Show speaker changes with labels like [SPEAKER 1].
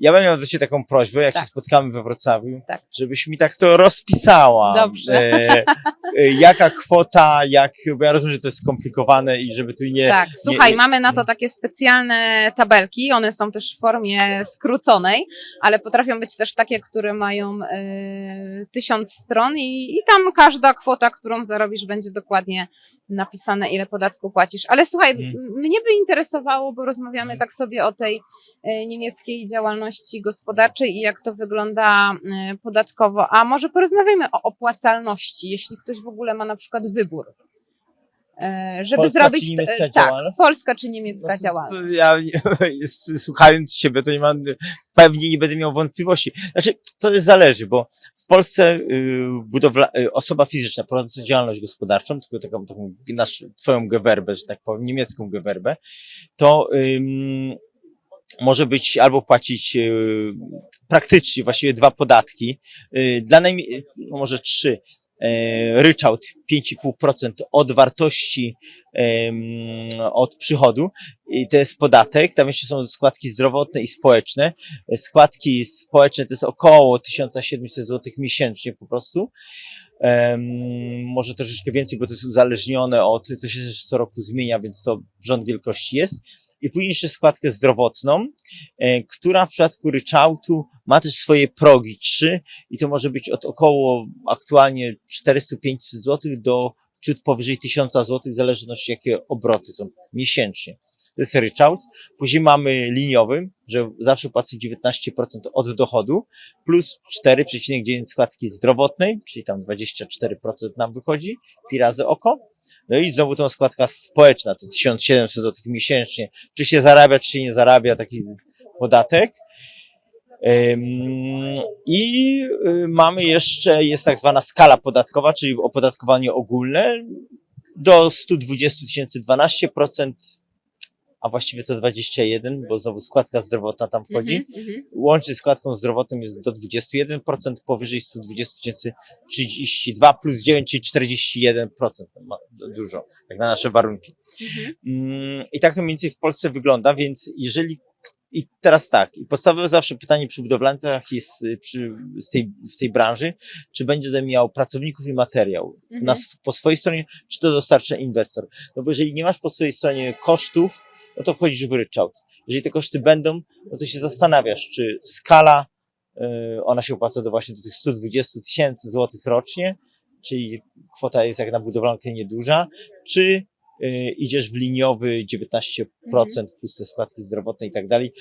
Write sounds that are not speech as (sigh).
[SPEAKER 1] Ja bym miał do Ciebie taką prośbę, jak
[SPEAKER 2] Tak.
[SPEAKER 1] się spotkamy we Wrocławiu,
[SPEAKER 2] Tak.
[SPEAKER 1] żebyś mi tak to rozpisała.
[SPEAKER 2] Dobrze.
[SPEAKER 1] E, jaka kwota, jak, bo ja rozumiem, że to jest skomplikowane i żeby tu nie...
[SPEAKER 2] Tak, słuchaj,
[SPEAKER 1] nie-
[SPEAKER 2] mamy na to takie specjalne tabelki, one są też w formie skróconej, ale potrafią być też takie, które mają e, tysiąc stron i, i tam każda kwota, którą zarobisz, będzie dokładnie napisane, ile podatku płacisz. Ale słuchaj,
[SPEAKER 1] Mhm.
[SPEAKER 2] m- mnie by interesowało, bo rozmawiamy
[SPEAKER 1] Mhm.
[SPEAKER 2] tak sobie o tej e, niemieckiej działalności gospodarczej i jak to wygląda e, podatkowo, a może porozmawiamy o opłacalności, jeśli ktoś w ogóle ma na przykład wybór. E, Żeby
[SPEAKER 1] Polska
[SPEAKER 2] zrobić.
[SPEAKER 1] czy niemiecka
[SPEAKER 2] tak,
[SPEAKER 1] działalność?
[SPEAKER 2] polska czy niemiecka
[SPEAKER 1] No
[SPEAKER 2] działalność.
[SPEAKER 1] to Ja, (laughs) słuchając Ciebie, to nie mam, pewnie nie będę miał wątpliwości. Znaczy, to jest zależy, bo w Polsce y, budowla, y, osoba fizyczna prowadząca działalność gospodarczą, tylko taką, taką nasz, Twoją gewerbę, że tak powiem, niemiecką gewerbę, to może być albo płacić y, praktycznie właściwie dwa podatki, y, dla najmniej, no może trzy, ryczałt 5,5% od wartości od przychodu i to jest podatek, tam jeszcze są składki zdrowotne i społeczne. Składki społeczne to jest około 1700 zł miesięcznie po prostu. Może troszeczkę więcej, bo to jest uzależnione od, to się co roku zmienia, więc to rząd wielkości jest. I później jeszcze składkę zdrowotną, e, która w przypadku ryczałtu ma też swoje progi, trzy i to może być od około aktualnie 400-500 zł do ciut powyżej 1000 zł, w zależności jakie obroty są miesięcznie. To jest ryczałt. Później mamy liniowy, że zawsze płacę 19% od dochodu, plus 4,9 składki zdrowotnej, czyli tam 24% nam wychodzi, pi razy oko. No i znowu tą składka społeczna, to 1700 zł miesięcznie. Czy się zarabia, czy się nie zarabia taki podatek. I y, mamy jeszcze, jest tak zwana skala podatkowa, czyli opodatkowanie ogólne. Do 120 tysięcy 12%, a właściwie to 21, bo znowu składka zdrowotna tam wchodzi.
[SPEAKER 2] Mhm, mhm.
[SPEAKER 1] Łącznie z składką zdrowotną jest do 21%, powyżej 120 tysięcy 32 plus 9, czyli 41%. Ma dużo, jak na nasze warunki.
[SPEAKER 2] Mhm.
[SPEAKER 1] Mm, I tak to mniej więcej w Polsce wygląda, więc jeżeli i teraz tak, i podstawowe zawsze pytanie przy budowlańcach jest y, przy, z tej, w tej branży, czy będzie miał pracowników i materiał
[SPEAKER 2] Mhm.
[SPEAKER 1] na, po swojej stronie, czy to dostarcza inwestor. No bo jeżeli nie masz po swojej stronie kosztów, no to wchodzisz w ryczałt. Jeżeli te koszty będą, no to się zastanawiasz, czy skala, y, ona się opłaca do właśnie do tych 120 tysięcy złotych rocznie, czyli kwota jest jak na budowlankę nieduża, czy y, idziesz w liniowy 19% plus te składki zdrowotne i tak dalej,